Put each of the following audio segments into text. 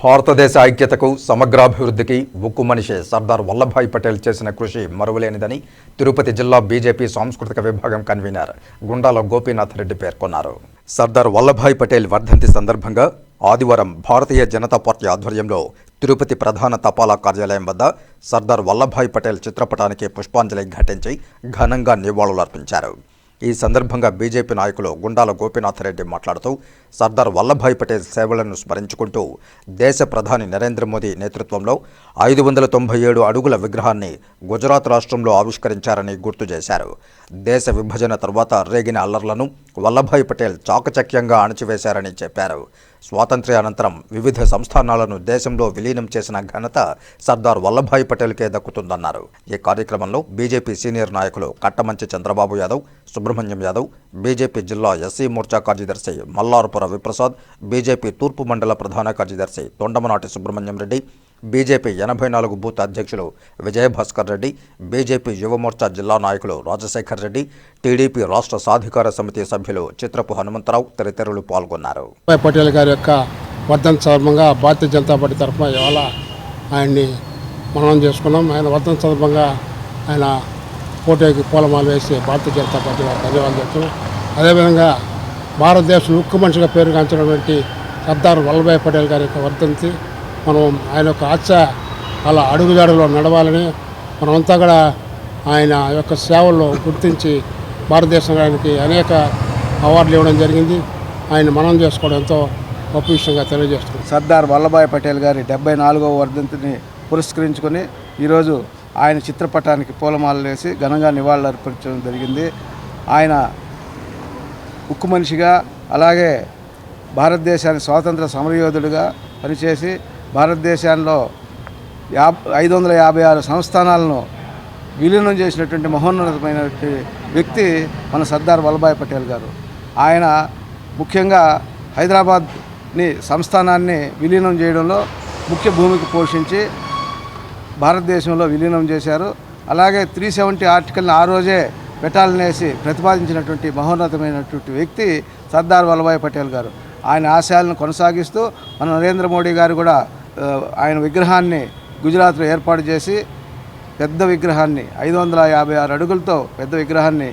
భారతదేశ ఐక్యతకు సమగ్రాభివృద్ధికి ఉక్కు మనిషి సర్దార్ వల్లభాయ్ పటేల్ చేసిన కృషి మరువలేనిదని తిరుపతి జిల్లా బీజేపీ సాంస్కృతిక విభాగం కన్వీనర్ గుండాల గోపీనాథ్ రెడ్డి పేర్కొన్నారు. సర్దార్ వల్లభాయ్ పటేల్ వర్ధంతి సందర్భంగా ఆదివారం భారతీయ జనతా పార్టీ ఆధ్వర్యంలో తిరుపతి ప్రధాన తపాలా కార్యాలయం వద్ద సర్దార్ వల్లభాయ్ పటేల్ చిత్రపటానికి పుష్పాంజలి ఘటించి ఘనంగా నివాళులర్పించారు. ఈ సందర్భంగా బీజేపీ నాయకులు గుండాల గోపీనాథ్ రెడ్డి మాట్లాడుతూ సర్దార్ వల్లభాయ్ పటేల్ సేవలను స్మరించుకుంటూ దేశ ప్రధాని నరేంద్ర మోదీ నేతృత్వంలో ఐదు వందల తొంభై ఏడు అడుగుల విగ్రహాన్ని గుజరాత్ రాష్ట్రంలో ఆవిష్కరించారని గుర్తు చేశారు. దేశ విభజన తర్వాత రేగిన అల్లర్లను వల్లభాయ్ పటేల్ చాకచక్యంగా అణచివేశారని చెప్పారు. స్వాతంత్ర్యానంతరం వివిధ సంస్థానాలను దేశంలో విలీనం చేసిన ఘనత సర్దార్ వల్లభాయ్ పటేల్కే దక్కుతుందన్నారు. ఈ కార్యక్రమంలో బీజేపీ సీనియర్ నాయకులు కట్టమంచి చంద్రబాబు యాదవ్ సుబ్రహ్మణ్యం యాదవ్ బీజేపీ జిల్లా ఎస్సీ మోర్చా కార్యదర్శి మల్లారపుర విప్రసాద్ బీజేపీ తూర్పు మండల ప్రధాన కార్యదర్శి తొండమనాటి సుబ్రహ్మణ్యం రెడ్డి బీజేపీ ఎనభై నాలుగు బూత్ అధ్యక్షులు విజయభాస్కర్ రెడ్డి బీజేపీ యువమోర్చా జిల్లా నాయకులు రాజశేఖర్ రెడ్డి టీడీపీ రాష్ట్ర సాధికార సమితి సభ్యులు చిత్రపు హనుమంతరావు తదితరులు పాల్గొన్నారు. పటేల్ గారి యొక్క వర్ధన సందర్భంగా భారతీయ జనతా పార్టీ తరఫున ఇవాళ ఆయన్ని మనం చేసుకున్నాం. ఆయన వర్ధన సందర్భంగా ఆయన పోటీకి పూలమాలు వేసి భారతీయ జనతా పార్టీ వారికి ధన్యవాదాలు చెప్తున్నాం. అదేవిధంగా భారతదేశం ఉక్కు మనిషిగా పేరుగాంచినటువంటి సర్దార్ వల్లభాయ్ పటేల్ గారి యొక్క వర్ధంతి మనం ఆయన యొక్క ఆశ అలా అడుగుదాడులో నడవాలని మనమంతా కూడా ఆయన యొక్క సేవల్లో గుర్తించి భారతదేశానికి అనేక అవార్డులు ఇవ్వడం జరిగింది. ఆయన మనం చేసుకోవడం ఎంతో గొప్ప విషయంగా తెలియజేస్తుంది సర్దార్ వల్లభాయ్ పటేల్ గారి డెబ్బై నాలుగవ వర్ధంతిని పురస్కరించుకొని ఈరోజు ఆయన చిత్రపటానికి పూలమాలలు వేసి ఘనంగా నివాళులర్పించడం జరిగింది. ఆయన ఉక్కు మనిషిగా అలాగే భారతదేశానికి స్వాతంత్ర సమరయోధుడిగా పనిచేసి భారతదేశంలో యా ఐదు వందల యాభై ఆరు సంస్థానాలను విలీనం చేసినటువంటి మహోన్నతమైనటువంటి వ్యక్తి మన సర్దార్ వల్లభాయ్ పటేల్ గారు. ఆయన ముఖ్యంగా హైదరాబాద్ని సంస్థానాన్ని విలీనం చేయడంలో ముఖ్య భూమిక పోషించి భారతదేశంలో విలీనం చేశారు. అలాగే త్రీ సెవెంటీ ఆర్టికల్ని ఆ రోజే పెట్టాలనేసి ప్రతిపాదించినటువంటి మహోన్నతమైనటువంటి వ్యక్తి సర్దార్ వల్లభాయ్ పటేల్ గారు. ఆయన ఆశయాలను కొనసాగిస్తూ మన నరేంద్ర మోడీ గారు కూడా ఆయన విగ్రహాన్ని గుజరాత్లో ఏర్పాటు చేసి పెద్ద విగ్రహాన్ని ఐదు వందల యాభై ఆరు అడుగులతో పెద్ద విగ్రహాన్ని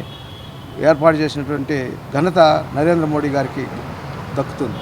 ఏర్పాటు చేసినటువంటి ఘనత నరేంద్ర మోడీ గారికి దక్కుతుంది.